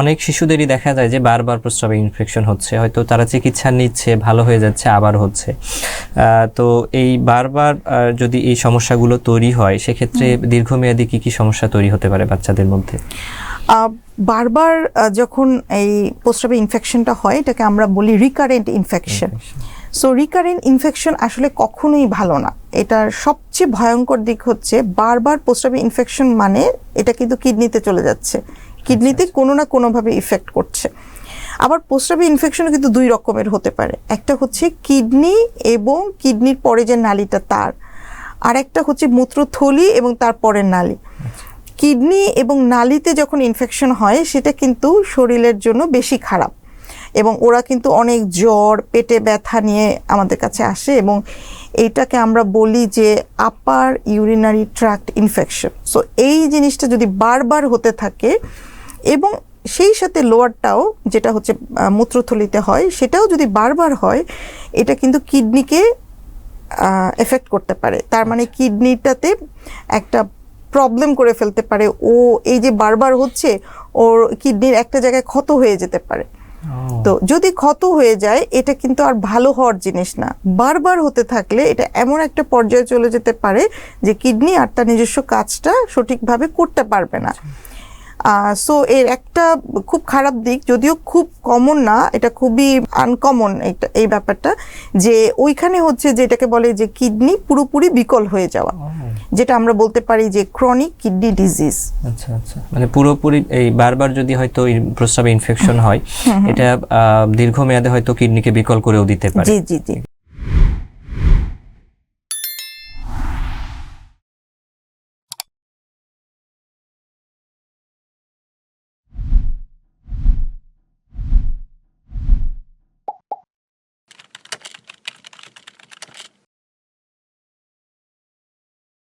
অনেক শিশুদেরই দেখা যায় যে বারবার প্রস্রাবে ইনফেকশন হচ্ছে। হয়তো তারা চিকিৎসা নিচ্ছে ভালো হয়ে যাচ্ছে আবার হচ্ছে। তো এই বারবার যদি এই সমস্যাগুলো তৈরি হয় সেক্ষেত্রে দীর্ঘমেয়াদী কি কি সমস্যা তৈরি হতে পারে বাচ্চাদের মধ্যে? বারবার যখন এই প্রস্রাবে ইনফেকশনটা হয় এটাকে আমরা বলি recurrent infection so recurrent infection আসলে কখনোই ভালো না। এটার সবচেয়ে ভয়ঙ্কর দিক হচ্ছে বারবার প্রস্রাবে ইনফেকশন মানে এটা কিন্তু কিডনিতে চলে যাচ্ছে। কিডনিতে কোনো না কোনোভাবে ইফেক্ট করছে। আবার প্রস্রাবে ইনফেকশনও কিন্তু দুই রকমের হতে পারে। একটা হচ্ছে কিডনি এবং কিডনির পরে যে নালিটা তার। আর একটা হচ্ছে মূত্রথলি এবং তারপরের নালী। কিডনি এবং নালিতে যখন ইনফেকশন হয় সেটা কিন্তু শরীরের জন্য বেশি খারাপ। এবং ওরা কিন্তু অনেক জ্বর পেটে ব্যথা নিয়ে আমাদের কাছে আসে এবং এইটাকে আমরা বলি যে upper urinary tract infection so এই জিনিসটা যদি বারবার হতে থাকে এবং সেই সাথে লোয়ারটাও যেটা হচ্ছে মূত্রথলিতে হয় সেটাও যদি বারবার হয় এটা কিন্তু কিডনিকে এফেক্ট করতে পারে। তার মানে কিডনিটাতে একটা প্রবলেম করে ফেলতে পারে। ও এই যে বারবার হচ্ছে ওর কিডনির একটা জায়গায় ক্ষত হয়ে যেতে পারে। তো যদি ক্ষত হয়ে যায় এটা কিন্তু আর ভালো হওয়ার জিনিস না। বারবার হতে থাকলে এটা এমন একটা পর্যায়ে চলে যেতে পারে যে কিডনি আর তার নিজস্ব কাজটা সঠিকভাবে করতে পারবে না। সো এর একটা খুব খারাপ দিক যদিও খুব কমন না এটা খুবই আনকমন এই ব্যাপারটা যে ওইখানে হচ্ছে যেটাকে বলে যে কিডনি পুরোপুরি বিকল হয়ে যাওয়া যেটা আমরা বলতে পারি যে ক্রনিক কিডনি ডিজিজ আচ্ছা আচ্ছা। মানে পুরোপুরি এই বারবার যদি হয়তো প্রস্রাবে ইনফেকশন হয় এটা দীর্ঘমেয়াদে হয়তো কিডনিকে বিকল করেও দিতে পারে। জি জি জি।